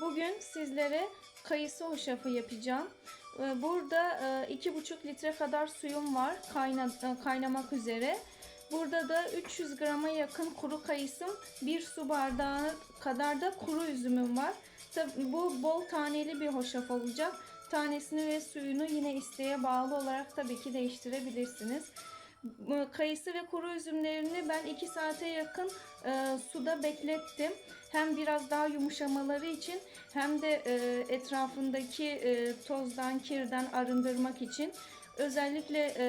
Bugün sizlere kayısı hoşafı yapacağım. Ee, Burada e, iki buçuk litre kadar suyum var e, kaynamak üzere. Burada da 300 grama yakın kuru kayısım, bir su bardağı kadar da kuru üzümüm var. Tabii bu bol taneli bir hoşaf olacak. Tanesini ve suyunu yine isteğe bağlı olarak tabii ki değiştirebilirsiniz. Kayısı ve kuru üzümlerini ben 2 saate yakın e, suda beklettim. Hem biraz daha yumuşamaları için hem de e, etrafındaki e, tozdan, kirden arındırmak için. Özellikle e,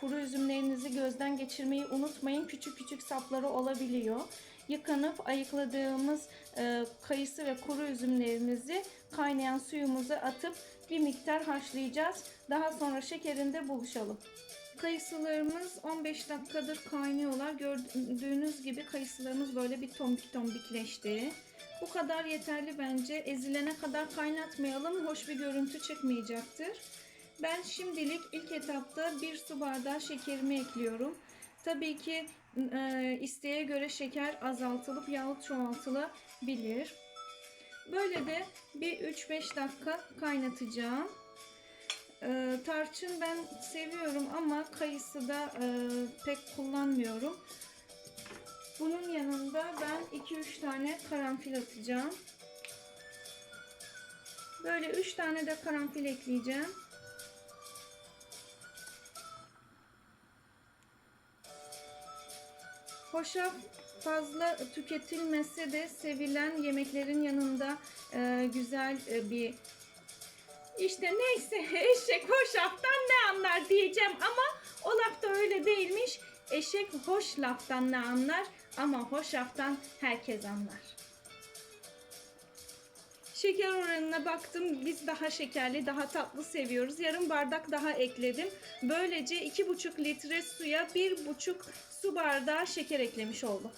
kuru üzümlerinizi gözden geçirmeyi unutmayın. Küçük küçük sapları olabiliyor. Yıkanıp ayıkladığımız e, kayısı ve kuru üzümlerimizi kaynayan suyumuza atıp bir miktar haşlayacağız. Daha sonra şekerinde buluşalım. Kayısılarımız 15 dakikadır kaynıyorlar. Gördüğünüz gibi kayısılarımız böyle bir tombik tombikleşti. Bu kadar yeterli bence. Ezilene kadar kaynatmayalım. Hoş bir görüntü çıkmayacaktır. Ben şimdilik ilk etapta bir su bardağı şekerimi ekliyorum. Tabii ki e, isteğe göre şeker azaltılıp yahut çoğaltılabilir. Böyle de bir 3-5 dakika kaynatacağım. Ee, tarçın ben seviyorum ama kayısı da e, pek kullanmıyorum. Bunun yanında ben 2-3 tane karanfil atacağım. Böyle 3 tane de karanfil ekleyeceğim. Hoşaf fazla tüketilmese de sevilen yemeklerin yanında e, güzel e, bir işte neyse eşek hoş laftan ne anlar diyeceğim ama o laf da öyle değilmiş. Eşek hoş laftan ne anlar ama hoş laftan herkes anlar. Şeker oranına baktım. Biz daha şekerli, daha tatlı seviyoruz. Yarım bardak daha ekledim. Böylece 2,5 litre suya 1,5 su bardağı şeker eklemiş oldum.